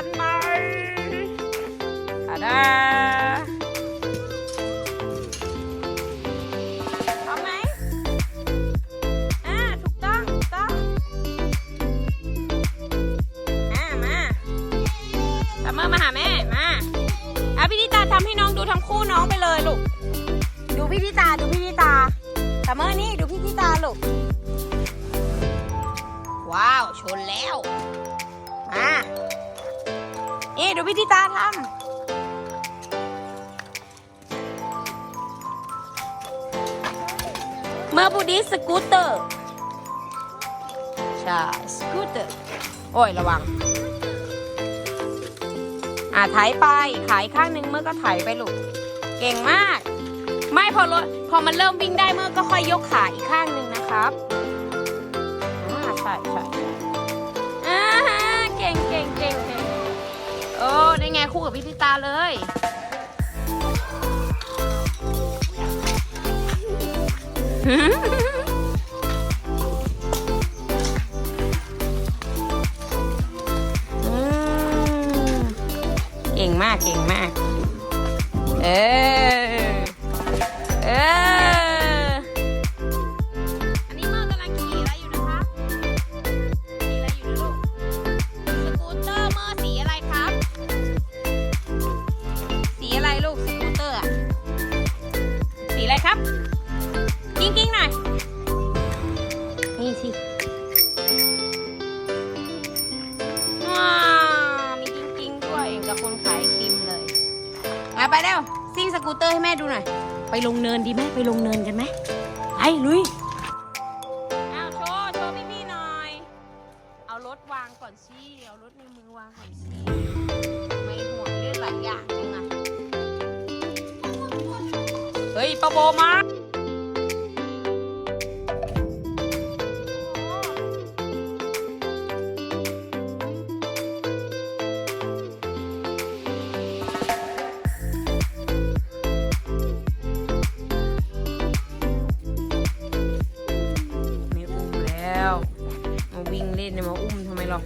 ตาดาพร้อมไหมอ่าถูกต้องถูกต้องอ่ามาซัมเมอร์มาหาแม่ มาเอาพี่ทิตาทำให้น้องดูทั้งคู่น้องไปเลยลูก ดูพี่ทิตา ดูพี่ทิตาซัมเมอร์นี่ ดูพี่ทิตาลูก ว้าว ชนแล้ว นี่ดูพี่ทิตาทำเมื่อบูดีสกูตเตอร์ใช่สกูตเตอร์โอ้ยระวัง อ่าไถไปขายข้างนึงเมื่อก็ไถไปลูก เก่งมาก ไม่พอรถพอมันเริ่มวิ่งได้เมื่อก็ค่อยยกขาอีกข้างหนึ่งนะครับอ่าใช่ใช่ ได้ไงคู่กับพี่ทิตาเลย เก่งมากเก่งมาก เออ มาไปเด้วซิ่งสกูตเตอร์ให้แม่ดูหน่อย ไปลงเนินดีไหมไปลงเนินกันไหมไปลุยอ้าวโชว์โชว์พี่ๆหน่อย เอารถวางก่อนสิเอารถในมือวางก่อนสิไม่ห่วงเรื่องหลายอย่างจังอะเฮ้ยปะโบมา วิ่งเล่นเนี่ยมาอุ้มทำไมหรอก